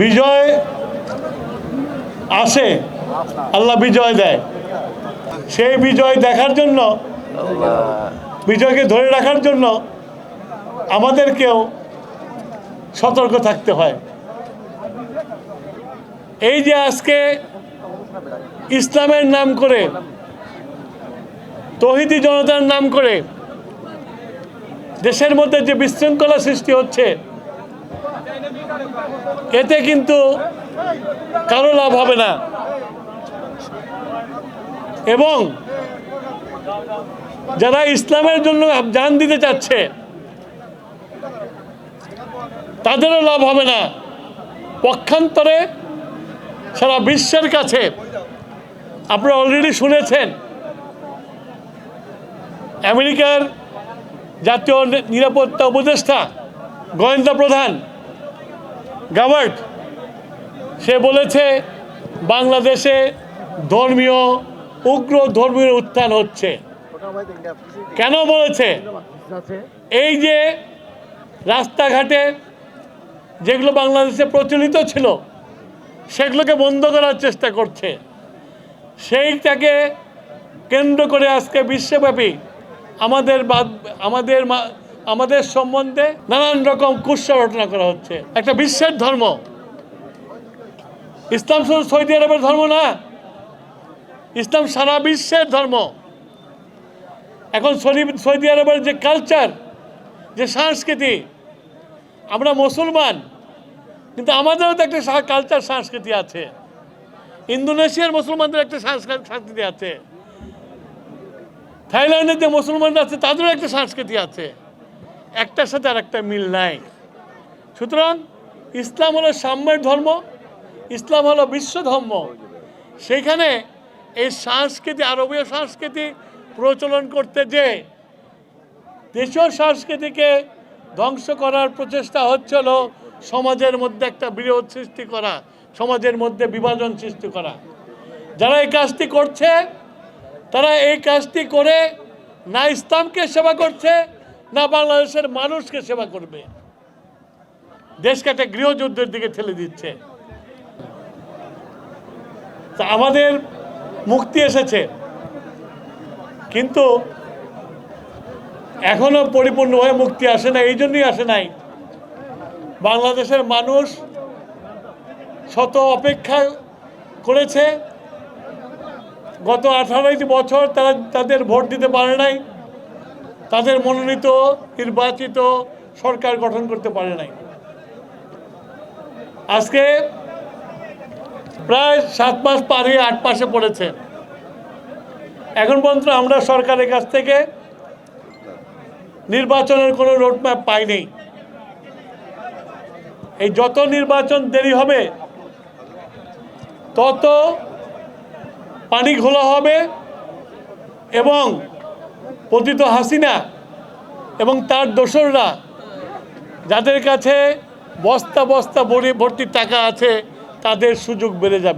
বিজয় আসে, আল্লাহ বিজয় দেয়। সেই বিজয় দেখার জন্য, বিজয়কে ধরে রাখার জন্য আমাদেরকেও সতর্ক থাকতে হয়। এই যে আজকে ইসলামের নাম করে, তহিদি জনতার নাম করে, দেশের মধ্যে যে বিশৃঙ্খলা সৃষ্টি হচ্ছে এতে কিন্তু কারও লাভ হবে না। এবং যারা ইসলামের জন্য জান দিতে চাচ্ছে, তাদেরও লাভ হবে না। পক্ষান্তরে সারা বিশ্বের কাছে আপনারা অলরেডি শুনেছেন, আমেরিকার জাতীয় নিরাপত্তা উপদেষ্টা গোয়েন্দা প্রধান গাভার্ট, সে বলেছে, বাংলাদেশে ধর্মীয়, উগ্র ধর্মীয় উত্থান হচ্ছে। কেন বলেছে? এই যে রাস্তাঘাটে যেগুলো বাংলাদেশে প্রচলিত ছিল, সেগুলোকে বন্ধ করার চেষ্টা করছে। সেইটাকে কেন্দ্র করে আজকে বিশ্বব্যাপী আমাদের আমাদের আমাদের সম্বন্ধে নানান রকম কুৎসা রচনা করা হচ্ছে। একটা বিশ্বের ধর্ম। ইসলাম শুধু সৌদি আরবের ধর্ম না, ইসলাম সারা বিশ্বের ধর্ম। এখন সৌদি- সৌদি আরবের যে কালচার যে সংস্কৃতি, আমরা মুসলমান, কিন্তু আমাদেরও তো একটা কালচার সংস্কৃতি আছে। ইন্দোনেশিয়ার মুসলমানদের একটা সংস্কৃ- সংস্কৃতি আছে। থাইল্যান্ডের যে মুসলমানরা আছে, তাদেরও একটা সংস্কৃতি আছে। একটার সাথে আর একটা মিল নাই। সুতরাং ইসলাম হলো সাম্যের ধর্ম, ইসলাম হলো বিশ্ব ধর্ম। সেইখানে এই সংস্কৃতি, আরবীয় সংস্কৃতি প্রচলন করতে যে দেশীয় সংস্কৃতিকে ধ্বংস করার প্রচেষ্টা হচ্ছিল সমাজের মধ্যে একটা বিরোধ সৃষ্টি করা, সমাজের মধ্যে বিভাজন সৃষ্টি করা। যারা এই কাজটি করছে, তারা এই কাজটি করে না ইসলামকে সেবা করছে না, বাংলাদেশের মানুষকে সেবা করবে। দেশকে একটা গৃহযুদ্ধের দিকে ঠেলে দিচ্ছে। তা আমাদের মুক্তি এসেছে। কিন্তু এখনও পরিপূর্ণভাবে মুক্তি আসে না, এই জন্যই আসে নাই। বাংলাদেশের মানুষ শত অপেক্ষা করেছে। গত আঠারোটি বছর তারা তাদের ভোট দিতে পারে নাই। তাদের মনোনীত, নির্বাচিত সরকার গঠন করতে পারে নাই। আজকে প্রায় সাত মাস পার আট মাসে পড়েছে। এখন পর্যন্ত আমরা সরকারের কাছ থেকে নির্বাচনের কোনো রোডম্যাপ পাইনি। এই যত নির্বাচন দেরি হবে, তত পানি ঘোলা হবে এবং পতিত হাসিনা এবং তার দোসররা, যাদের কাছে বস্তা বস্তা ভরি ভর্তি টাকা আছে, তাদের সুযোগ বেড়ে যাবে।